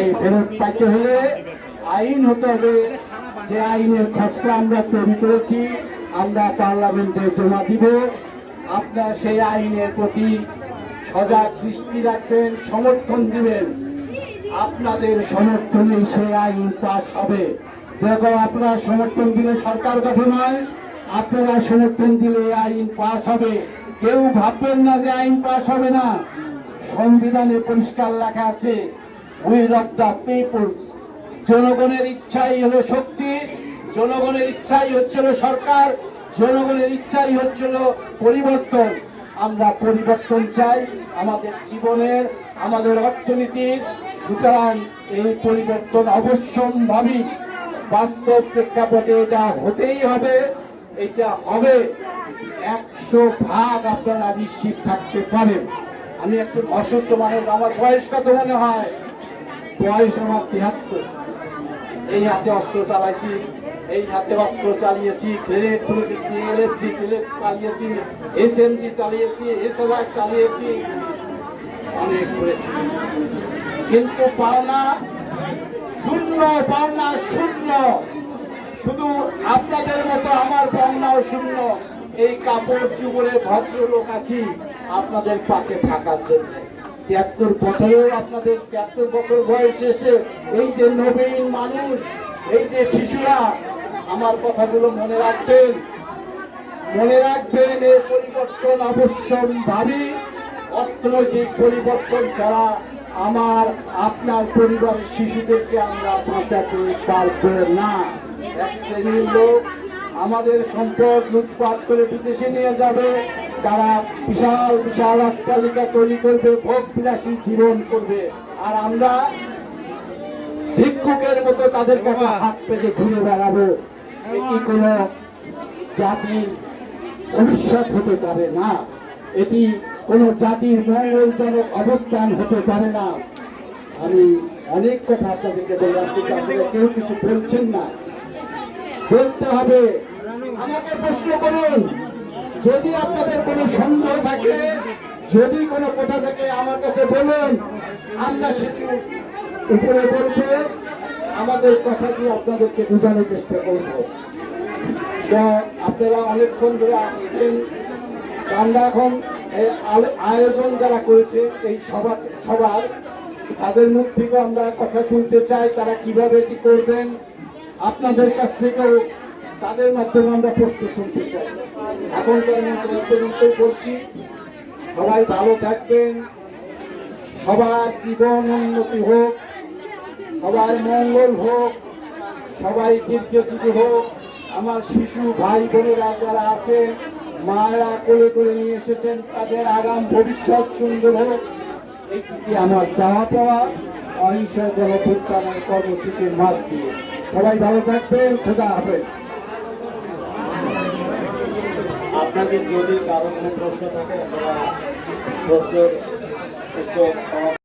এই ফেরত পাইতে হলে আইন হতে হবে যে আইনের খসড়া আমরা তৈরি করেছি, আমরা পার্লামেন্টে জমা দিব। আপনারা সেই আইনের প্রতি সজাগ দৃষ্টি রাখবেন, সমর্থন দিবেন। আপনাদের সমর্থনে সেই আইন পাস হবে। যেরকম আপনারা সমর্থন দিলে সরকার গঠন হয়, আপনারা সমর্থন দিলে আইন পাস হবে। কেউ ভাববেন না যে আইন পাস হবে না। সংবিধানে পরিষ্কার লেখা আছে উইল অফ দ্য পিপলস জনগণের ইচ্ছাই হলো শক্তি, জনগণের ইচ্ছাই হচ্ছিল সরকার, জনগণের ইচ্ছাই হচ্ছিল পরিবর্তন। আমরা পরিবর্তন চাই আমাদের জীবনের, আমাদের অর্থনীতির। সুতরাং এই পরিবর্তন অবশ্যম্ভাবী। বাস্তব প্রেক্ষাপটে এটা হতেই হবে, এটা হবে। একশো ভাগ আপনারা নিশ্চিত থাকতে পারেন। আমি একজন অসুস্থ মানুষ, আমার বয়স কত মনে হয়? বয়স আমার তিয়াত্তর এই হাতে অস্ত্র চালাইছি, এই হাতে অস্ত্র চালিয়েছি গ্রেনেড তুলেছি এলএফডি চালিয়েছি, এসএমজি চালিয়েছি এসএলআর চালিয়েছি, অনেক করেছি। কিন্তু পাওনা শূন্য পাওনা শূন্য। শুধু আপনাদের মতো আমার পাওনাও শূন্য। এই কাপড় চুপড়ে ভদ্রলোক আছি আপনাদের পাশে থাকার জন্য। তিয়াত্তর বছরেও আপনাদের তিয়াত্তর বছর বয়স এসে এই যে নবীন মানুষ, এই যে শিশুরা, আমার কথাগুলো মনে রাখবেন। মনে রাখবেন এই পরিবর্তন অবশ্যম্ভাবী। অর্থনৈতিক পরিবর্তন ছাড়া আমার, আপনার পরিবারের শিশুদেরকে আমরা বাঁচাতে পারব না। এক শ্রেণির লোক আমাদের সম্পদ লুটপাট করে বিদেশে নিয়ে যাবে। তারা বিশাল বিশাল অট্টালিকা তৈরি করবে, ভোগ বিলাসী জীবন করবে। আর আমরা ভিক্ষুকের মতো তাদের কাছে হাত পেতে ঘুরে বেড়াবো। এটি কোনো জাতির ভবিষ্যৎ হতে পারে না। এটি কোনো জাতির মঙ্গলজনক অবস্থান হতে পারে না। আমি অনেক কথা আপনাদেরকে বললাম কিন্তু আসলে কেউ কিছু বলছেন না। বলতে হবে, আমাকে প্রশ্ন করুন। যদি আপনাদের যদি কোনো কথা থেকে আমার কাছে বলুন। আমরা সেটি উপরে বলব। আমাদের কথা দিয়ে আপনাদেরকে বোঝানোর চেষ্টা করব। আপনারা অনেকক্ষণ ধরে আসছেন। আমরা এখন আয়োজন যারা করেছে, এই সভা সবার তাদের মুখ থেকে আমরা কথা শুনতে চাই, তারা কীভাবে কি করবেন। আপনাদের কাছ থেকেও তাদের মাধ্যমে আমরা প্রশ্ন শুনতে চাই। এখন তো আমি আমাদের পর্যন্ত বলছি সবাই ভালো থাকবেন। সবার জীবন উন্নতি হোক, সবার মঙ্গল হোক, সবাই দীর্ঘজীবী হোক। আমার শিশু ভাই বোনেরা যারা আছে মায়েরা কোলে করে নিয়ে এসেছেন, তাদের আগাম ভবিষ্যৎ সুন্দর হোক। এটি আমার চাওয়া পাওয়া। অহিংস গণভুত্থানের কর্মসূচির মাঠ দিয়ে সবাই ভালো থাকবেন। খোদা হবে আপনাদের যদি কারও কোনো প্রশ্ন থাকে আপনারা প্রশ্নের উত্তর